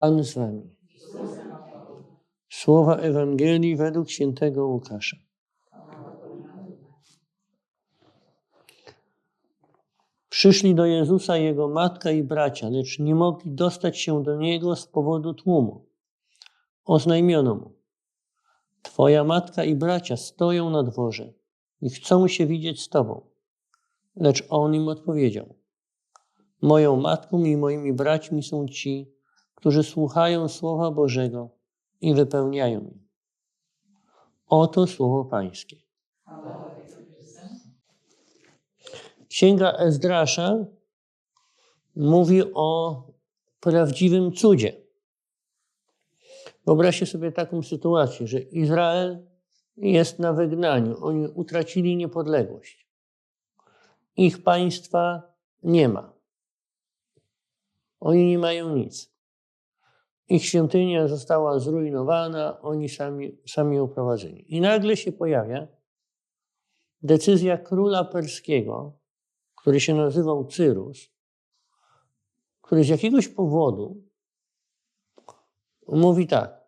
Pan z wami. Słowa Ewangelii według świętego Łukasza. Przyszli do Jezusa jego matka i bracia, lecz nie mogli dostać się do niego z powodu tłumu. Oznajmiono mu: Twoja matka i bracia stoją na dworze i chcą się widzieć z tobą. Lecz on im odpowiedział: Moją matką i moimi braćmi są ci, którzy słuchają Słowa Bożego i wypełniają je. Oto Słowo Pańskie. Księga Ezdrasza mówi o prawdziwym cudzie. Wyobraźcie sobie taką sytuację, że Izrael jest na wygnaniu. Oni utracili niepodległość. Ich państwa nie ma. Oni nie mają nic. Ich świątynia została zrujnowana, oni sami, sami ją prowadzili. I nagle się pojawia decyzja króla perskiego, który się nazywał Cyrus, który z jakiegoś powodu mówi tak,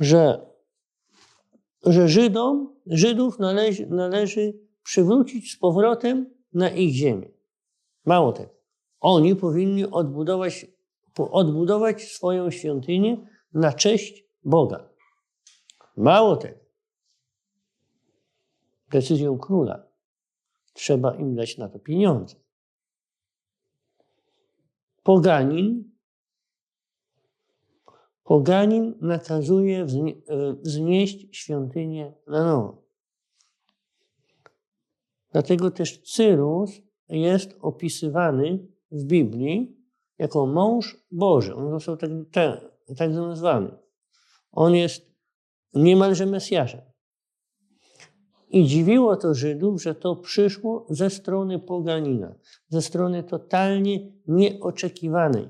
że, że Żydom, Żydów należy, należy przywrócić z powrotem na ich ziemię. Mało tego, oni powinni odbudować, odbudować swoją świątynię na cześć Boga. Mało tego, decyzją króla trzeba im dać na to pieniądze. Poganin, poganin nakazuje wznieść świątynię na nowo. Dlatego też Cyrus jest opisywany w Biblii jako mąż Boży. On został tak, tak, nazwany. On jest niemalże Mesjaszem. I dziwiło to Żydów, że to przyszło ze strony poganina, ze strony totalnie nieoczekiwanej.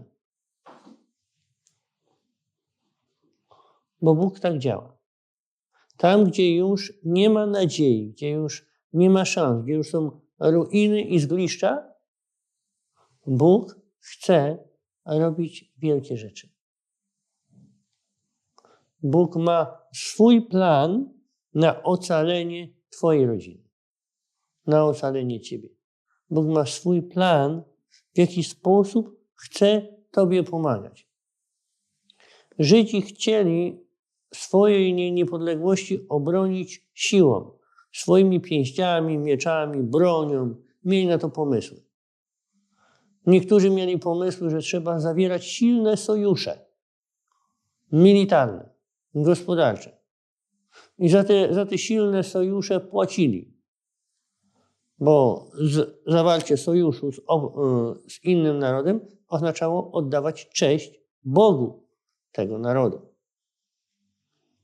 Bo Bóg tak działa. Tam, gdzie już nie ma nadziei, gdzie już nie ma szans, gdzie już są ruiny i zgliszcza, Bóg chce robić wielkie rzeczy. Bóg ma swój plan na ocalenie Twojej rodziny, na ocalenie Ciebie. Bóg ma swój plan, w jaki sposób chce Tobie pomagać. Żydzi chcieli swojej niepodległości obronić siłą, swoimi pięściami, mieczami, bronią. Mieli na to pomysły. Niektórzy mieli pomysły, że trzeba zawierać silne sojusze militarne, gospodarcze. I za te, za te silne sojusze płacili. Bo z, zawarcie sojuszu z, y, z innym narodem oznaczało oddawać cześć Bogu tego narodu.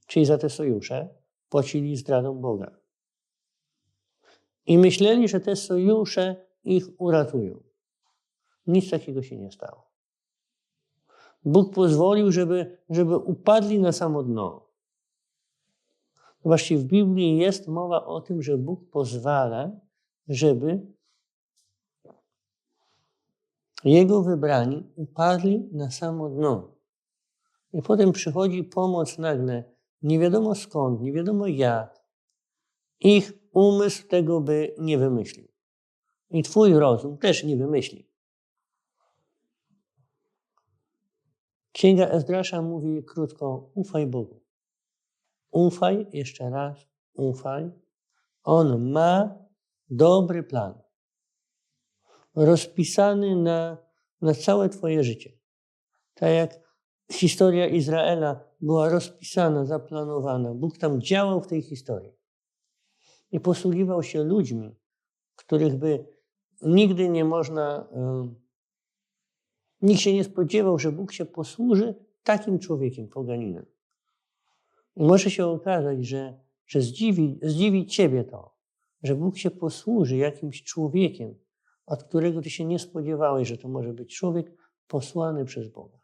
Czyli za te sojusze płacili zdradą Boga. I myśleli, że te sojusze ich uratują. Nic takiego się nie stało. Bóg pozwolił, żeby, żeby upadli na samo dno. Właśnie w Biblii jest mowa o tym, że Bóg pozwala, żeby Jego wybrani upadli na samo dno. I potem przychodzi pomoc nagle, nie wiadomo skąd, nie wiadomo jak. Ich umysł tego by nie wymyślił. I Twój rozum też nie wymyśli. Księga Ezdrasza mówi krótko: ufaj Bogu. Ufaj, jeszcze raz, ufaj. On ma dobry plan. Rozpisany na, na całe Twoje życie. Tak jak historia Izraela była rozpisana, zaplanowana. Bóg tam działał w tej historii. I posługiwał się ludźmi, których by nigdy nie można. Nikt się nie spodziewał, że Bóg się posłuży takim człowiekiem, poganinem. I może się okazać, że, że zdziwi, zdziwi Ciebie to, że Bóg się posłuży jakimś człowiekiem, od którego Ty się nie spodziewałeś, że to może być człowiek posłany przez Boga.